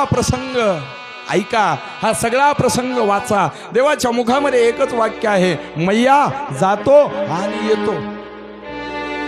सगळा प्रसंग. ऐका हा सगळा प्रसंग वाचा. देवाच्या मुखामध्ये एकच वाक्य आहे मैया जातो आणि येतो.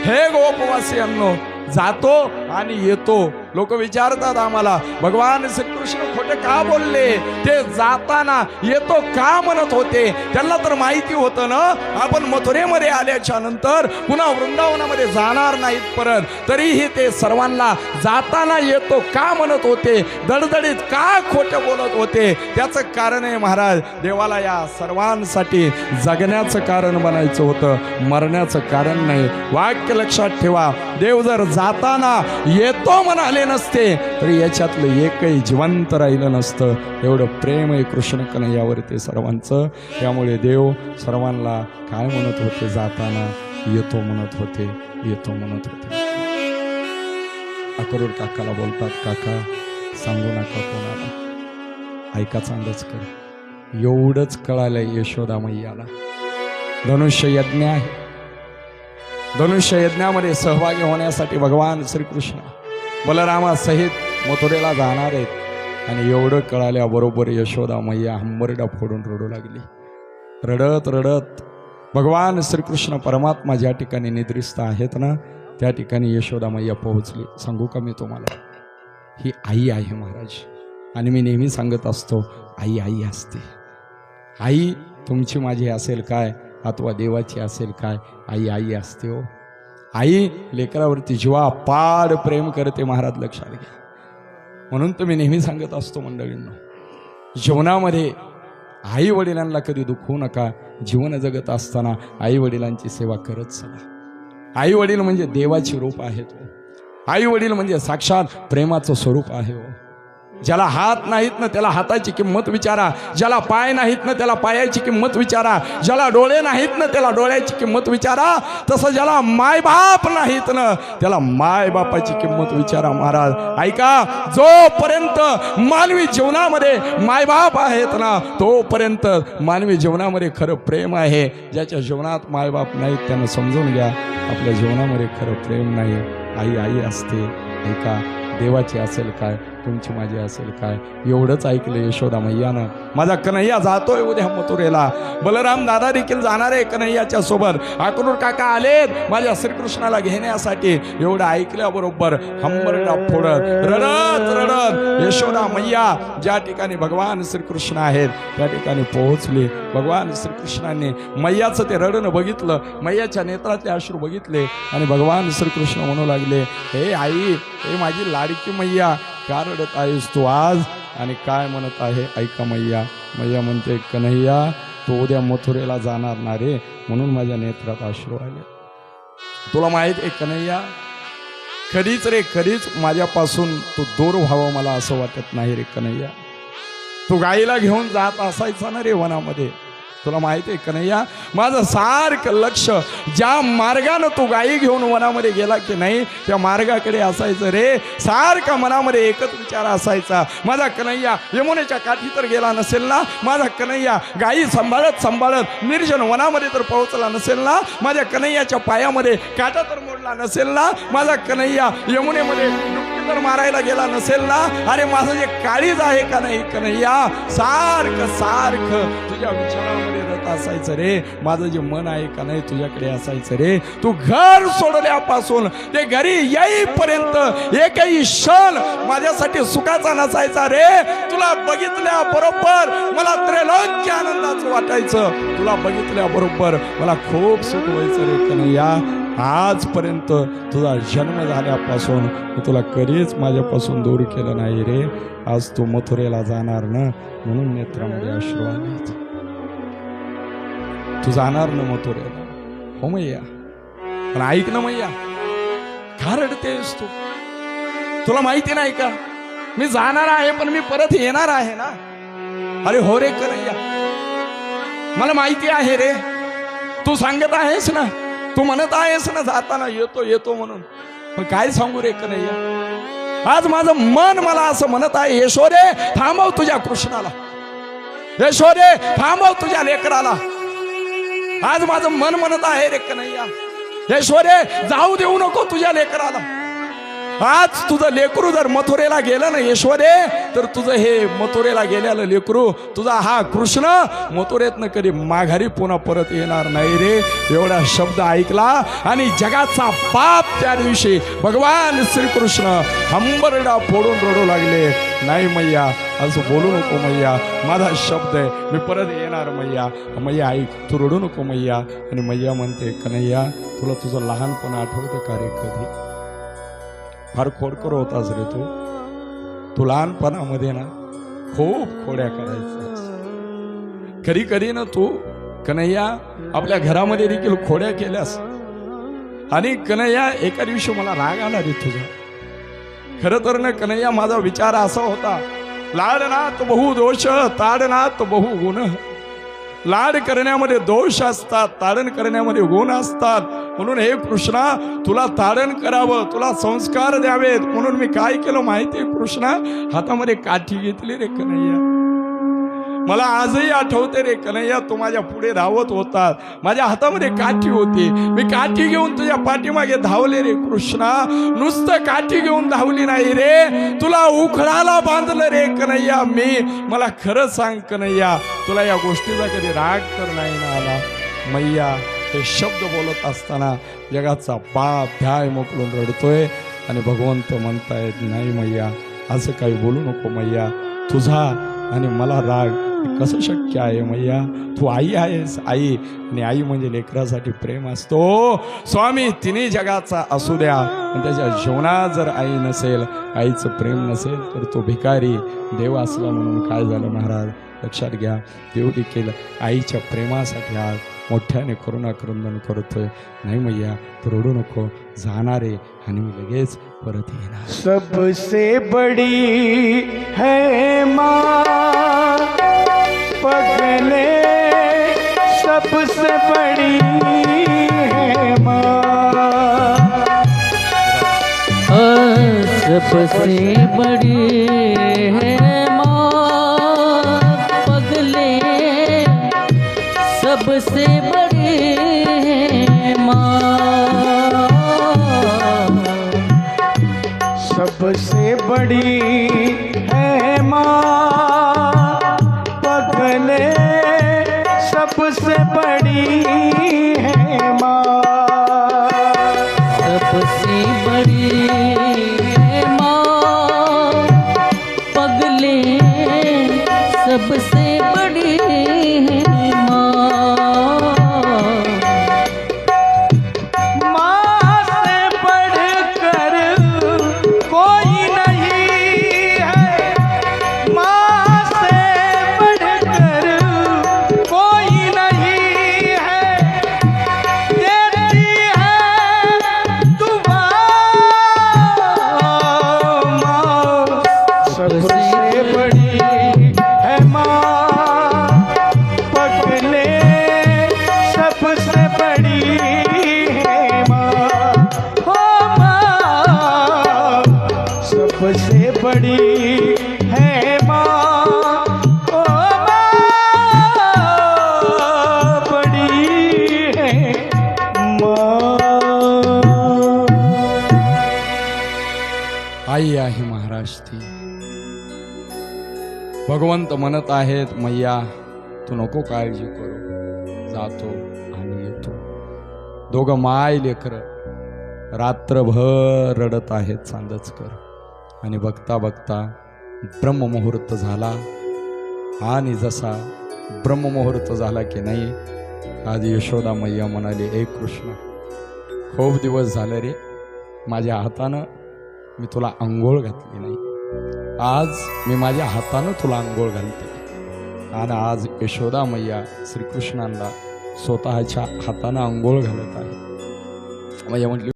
हे गोपवासियांनो जातो आणि येतो. लोक विचारतात आम्हाला भगवान श्रीकृष्ण खोटे का बोलले? ते जाताना येतो का म्हणत होते? त्यांना तर माहिती होतं ना आपण मथुरेमध्ये आल्याच्यानंतर पुन्हा वृंदावनामध्ये जाणार नाहीत परत. तरीही ते सर्वांना जाताना येतो का म्हणत होते? दडदडीत का खोटं बोलत होते? त्याचं कारण आहे महाराज देवाला या सर्वांसाठी जगण्याचं कारण बनायचं होतं मरण्याचं कारण नाही. वाक्य लक्षात ठेवा देव जर जाताना येतो म्हणाले नसते तरी याच्यातलं एकही जिवंत राहिलं नसतं. एवढं प्रेम आहे कृष्ण कन्हैयावरती सर्वांचं. त्यामुळे देव सर्वांना काय म्हणत होते? जाताना येतो म्हणत होते येतो म्हणत होते. अकरूर काकाला बोलतात काका सांगू नका कोणाला. ऐका चांगलंच कर. एवढंच कळालंय यशोदा मैयाला. धनुष्य यज्ञ आहे. धनुष्य यज्ञामध्ये सहभागी होण्यासाठी भगवान श्रीकृष्ण बलरामासहित मथुरेला जाणार आहेत. आणि एवढं कळाल्याबरोबर यशोदा मैया हंबरडा फोडून रडू लागली. रडत रडत भगवान श्रीकृष्ण परमात्मा ज्या ठिकाणी निद्रिस्त आहेत ना त्या ठिकाणी यशोदा मैया पोहोचली. सांगू का मी तुम्हाला? ही आई आहे महाराज. आणि मी नेहमी सांगत असतो आई आई असते. आई तुमची माझी असेल काय? अथवा देवाची असेल काय? आई आई असते हो. आई लेकरावरती जीवा पाड प्रेम करते महाराज लक्षात घ्या. म्हणून तर मी नेहमी सांगत असतो मंडळींना जीवनामध्ये आई वडिलांना कधी दुखवू नका. जीवन जगत असताना आई वडिलांची सेवा करत चला. आई वडील म्हणजे देवाची रूप आहेत हो आई वडील म्हणजे साक्षात प्रेमाचं स्वरूप आहे हो. ज्याला हात नाहीत ना त्याला हाताची किंमत विचारा. ज्याला पाय नाहीत ना त्याला पायाची किंमत विचारा. ज्याला डोळे नाहीत ना त्याला डोळ्याची किंमत विचारा. तसं ज्याला मायबाप नाहीत ना त्याला मायबापाची किंमत विचारा महाराज. ऐका जोपर्यंत मानवी जीवनामध्ये मायबाप आहेत ना तोपर्यंत मानवी जीवनामध्ये खरं प्रेम आहे. ज्याच्या जीवनात मायबाप नाहीत त्यांना समजून घ्या. आपल्या जीवनामध्ये खरं प्रेम नाही. आई आई असते. ऐका देवाची असेल काय? तुमची माझी असेल काय? एवढंच ऐकलं यशोदा मैयानं. माझा कन्हैया जातोय उद्या मथुरेला. बलराम दादा देखील जाणार आहे कन्हैयाच्या सोबत. अकरूर काका आलेत माझ्या श्रीकृष्णाला घेण्यासाठी. एवढं ऐकल्याबरोबर हंबरडा फोडत. रडत रडत. यशोदा मैया ज्या ठिकाणी भगवान श्रीकृष्ण आहेत त्या ठिकाणी पोहोचले. भगवान श्रीकृष्णाने मैयाचं ते रडणं बघितलं. मैयाच्या नेत्रातले अश्रू बघितले आणि भगवान श्रीकृष्ण म्हणू लागले हे आई हे माझी लाडकी मैया का रडत आहेस तू आज? आणि काय म्हणत आहे? ऐका मैया. मैया म्हणते कन्हैया तू उद्या मथुरेला जाणार ना रे? म्हणून माझ्या नेत्रात अश्रू आले. तुला माहीत आहे कन्हैया कधीच रे कधीच माझ्यापासून तू दूर व्हावं मला असं वाटत नाही रे कन्हैया. तू गाईला घेऊन जात असायचा ना रे वनामध्ये. तुला माहिती आहे कन्हैया माझं सारखं लक्ष ज्या मार्गानं तू गाई घेऊन वनामध्ये गेला की नाही त्या मार्गाकडे असायचं रे. सारखा मनामध्ये एकच विचार असायचा. माझा कन्हैया यमुनेच्या काठी तर गेला नसेल ना? माझा कन्हैया गाई सांभाळत सांभाळत निर्जन वनामध्ये तर पोहोचला नसेल ना? माझ्या कन्हैयाच्या पायामध्ये काटा तर मोडला नसेल ना? माझा कन्हैया यमुनेमध्ये तर मारायला गेला नसेल ना? अरे माझं जे काळीज आहे का नाही कन्हैया? सारखं सारखं तुझ्या विचारामध्ये रत असायचं रे. माझं जे मन आहे का नाही तुझ्याकडे असायचं रे. तू घर सोडल्यापासून ते घरी येईपर्यंत एकही क्षण माझ्यासाठी सुखाचा नसायचा रे. तुला बघितल्या बरोबर मला त्रैलोक्य आनंदाचं वाटायचं. तुला बघितल्या बरोबर मला खूप सुख व्हायचं रे कन्हैया. आजपर्यंत तुझा जन्म झाल्यापासून मी तुला कधीच माझ्यापासून दूर केलं नाही रे. आज तू मथुरेला जाणार ना म्हणून नेत्रामध्ये अश्रू आले तू जाणार ना मथुरेला? हो मैया. पण ऐक ना मैया का रडतेस तू? तुला माहिती नाही का? मी जाणार आहे पण मी परत येणार आहे ना? अरे हो रे करैया. मला माहिती आहे रे. तू सांगत आहेस ना? तू म्हणत आहेस ना जाताना येतो येतो म्हणून. पण काय सांगू रे कन्हैया आज माझं मन मला असं म्हणत आहे यशोरे थांबव तुझ्या कृष्णाला. यशोरे थांबव तुझ्या लेकराला. आज माझं मन म्हणत आहे रे कन्हैया. यशोरे जाऊ देऊ नको तुझ्या लेकराला. आज तुझं लेकरू जर मथुरेला गेलं ना यशवरे तर तुझं हे मथुरेला गेलेलं लेकरू तुझा हा कृष्ण मथुरेतनं कधी माघारी पुन्हा परत येणार नाही रे. एवढा शब्द ऐकला आणि जगाचा पाप त्या दिवशी भगवान श्रीकृष्ण हंबरडा फोडून रडू लागले. नाही मैया असं बोलू नको मैया माझा शब्द आहे मी परत येणार मैया. मैया ऐक तू रडू नको मैया. आणि मैया म्हणते कन्हैया तुला तुझं लहानपण आठवतं का रे कधी? फार खोडकर होतास रे तू. तू लहानपणामध्ये ना खूप खोड्या करायचा कधी कधी ना तू कन्हैया आपल्या घरामध्ये देखील खोड्या केल्यास आणि कन्हैया एका दिवशी मला राग आला रे तुझा. खरं तर ना कन्हैया माझा विचार असा होता लाड ना बहु दोष ताड ना बहु गुण लाड करण्यामध्ये दोष असतात ताडण करण्यामध्ये गुण असतात. म्हणून हे कृष्णा तुला ताडण करावं तुला संस्कार द्यावेत. म्हणून मी काय केलं माहितीये कृष्णा? हातामध्ये काठी घेतली रे कन्हैया. मला आजही आठवते रे कन्हैया तू माझ्या पुढे धावत होता माझ्या हातामध्ये काठी होती. मी काठी घेऊन तुझ्या पाठीमागे धावले रे कृष्णा. नुसतं काठी घेऊन धावली नाही रे. तुला उखळाला बांधलं रे कन्हैया मी. मला खरं सांग कन्हैया तुला या गोष्टीचा कधी राग तर नाही ना आला? मैया हे शब्द बोलत असताना जगाचा बाप ध्याय मोकळून रडतोय आणि भगवंत म्हणतायत नाही मैया असं काही बोलू नको मैया. तुझा आणि मला राग कसं शक्य आहे मैया? तू आई आहेस आई. आणि आई म्हणजे लेकरासाठी प्रेम असतो. स्वामी तिन्ही जगाचा असू द्या. पण त्याच्या जीवनात जर आई नसेल आईचं प्रेम नसेल तर तो भिकारी देव असला म्हणून काय झालं महाराज? लक्षात घ्या देव देखील आईच्या प्रेमासाठी आज मोठ्याने करुणा क्रंदन करतोय. नाही मैया तू रडू नको. जाणारे आणि मी लगेच परत येणार. सबसे बड़ी है माँ पगले सबसे बड़ी है माँ। सबसे बड़ी है माँ। पगले सबसे बड़ी है माँ। सबसे बड़ी है माँ। सबसे बड़ी भगवंत म्हणत आहेत मैया तू नको काळजी करू. जातो आणि येतो. दोघं माय लेकर रात्रभर रडत आहेत चांदचकर. आणि बघता बघता ब्रह्ममुहूर्त झाला. आणि जसा ब्रह्ममुहूर्त झाला की नाही आज यशोदा मैया म्हणाली ए कृष्ण खूप दिवस झाले रे माझ्या हातानं मी तुला आंघोळ घातली नाही. आज मी माझ्या हातानं तुला आंघोळ घालते. आणि आज यशोदा मैया श्रीकृष्णांना स्वतःच्या हातानं आंघोळ घालत आहे. मैया म्हटली